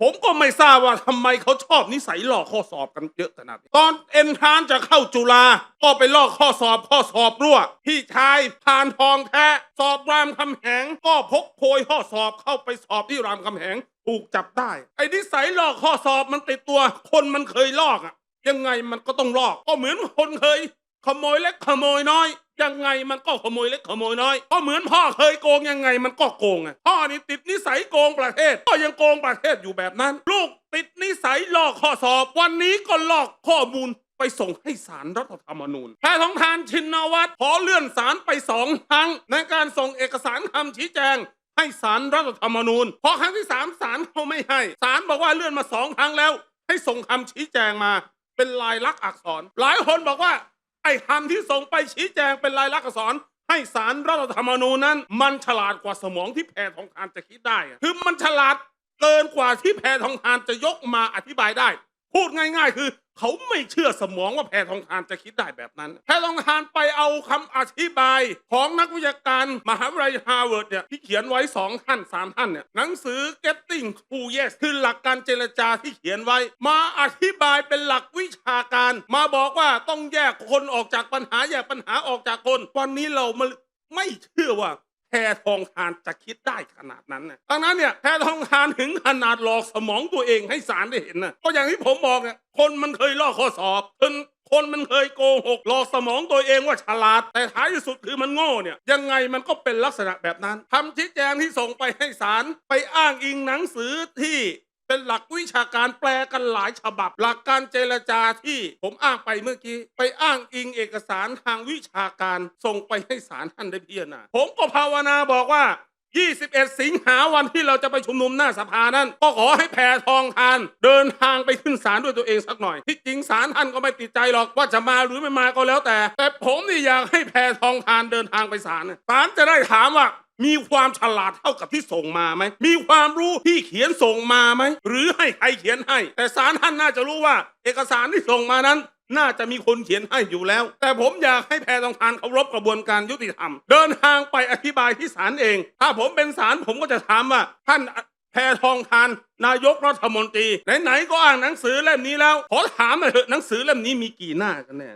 ผมก็ไม่ทราบว่าทำไมเขาชอบนิสัยลอกข้อสอบกันเยอะขนาดนี้ตอนเอ็นทานจะเข้าจุฬาก็ไปลอกข้อสอบข้อสอบรั่ว พี่ชายพานทองแท้ สอบรามคำแหง ก็พกโพยข้อสอบเข้าไปสอบที่รามคำแหงถูกจับได้ ไอ้นิสัยลอกข้อสอบมันติดตัว คนมันเคยลอกอะยังไงมันก็ต้องลอก ก็เหมือนคนเคย ขโมยเล็กขโมยน้อย ยังไงมันก็ขโมยเล็กขโมยน้อยก็เหมือนพ่อเคยโกงยังไงมันก็โกงอะพ่อนี่ติดนิสัยโกงประเทศ ก็ยังโกงประเทศอยู่แบบนั้น ลูกติดนิสัยลอกข้อสอบ วันนี้ก็ลอกข้อมูลไปส่งให้สารรัฐธรรมนูญแพทองทานชินวัตรขอเลื่อนสารไปสองครั้ง ในการส่งเอกสารคำชี้แจงให้สารรัฐธรรมนูญ พอครั้งที่สามสารเขาไม่ให้ สารบอกว่าเลื่อนมาสองครั้งแล้ว ให้ส่งคำชี้แจงมา เป็นลายลักษณ์อักษร หลายคนบอกว่า ไอ้คำที่ส่งไปชี้แจงเป็นลายลักษณ์อักษร ให้สารรัฐธรรมนูญนั้น มันฉลาดกว่าสมองที่แพทองทานจะคิดได้อะคือมันฉลาดเกินกว่าที่แพทองทานจะยกมาอธิบายได้ พูดง่าย ๆ คือ เขาไม่เชื่อสมองว่าแพทองทานจะคิดได้แบบนั้น แพทองทานไปเอาคำอธิบายของนักวิชาการมหาวิทยาลัยฮาร์วาร์ดเนี่ยที่เขียนไว้สองท่านสามท่านเนี่ยหนังสือ Getting to Yes คือหลักการเจรจาที่เขียนไว้ มาอธิบายเป็นหลักวิชาการ มาบอกว่าต้องแยกคนออกจากปัญหาแยกปัญหาออกจากคน วันนี้เราไม่เชื่อว่า แพทองทานจะคิดได้ขนาดนั้นนะดังนั้นเนี่ยแพทองทานถึงขนาดหลอกสมองตัวเองให้สารได้เห็นนะก็อย่างที่ผมบอกเนี่ยคนมันเคยลอกข้อสอบคนคนมันเคยโกหกหลอกสมองตัวเองว่าฉลาด แต่ท้ายที่สุดคือมันโง่เนี่ยยังไงมันก็เป็นลักษณะแบบนั้นคำชี้แจงที่ส่งไปให้ศาลไปอ้างอิงหนังสือที่ เป็นหลักวิชาการแปลกันหลายฉบับ หลักการเจรจาที่ผมอ้างไปเมื่อกี้ ไปอ้างอิงเอกสารทางวิชาการส่งไปให้ศาลท่านได้พิจารณาผมก็ภาวนาบอกว่า 21 สิงหาวันที่เราจะไปชุมนุมหน้าสภานั้น ก็ขอให้แพทองทาน เดินทางไปขึ้นศาลด้วยตัวเองสักหน่อยที่จริงศาลท่านก็ไม่ติดใจหรอกว่าจะมาหรือไม่มาก็แล้วแต่ แต่ผมนี่อยากให้แพทองทานเดินทางไปศาลน่ะศาลจะได้ถามว่า มีความฉลาดเท่ากับที่ส่งมาไหม มีความรู้ที่เขียนส่งมาไหม หรือให้ใครเขียนให้ แต่ศาลท่านน่าจะรู้ว่า เอกสารที่ส่งมานั้น น่าจะมีคนเขียนให้อยู่แล้ว แต่ผมอยากให้แพรทองทานเคารพกระบวนการยุติธรรม เดินทางไปอธิบายที่ศาลเอง ถ้าผมเป็นศาลผมก็จะถามว่า ท่านแพทองทานนายกรัฐมนตรีไหนๆก็อ่านหนังสือเล่มนี้แล้ว ขอถามหน่อยเถอะหนังสือเล่มนี้มีกี่หน้ากันแน่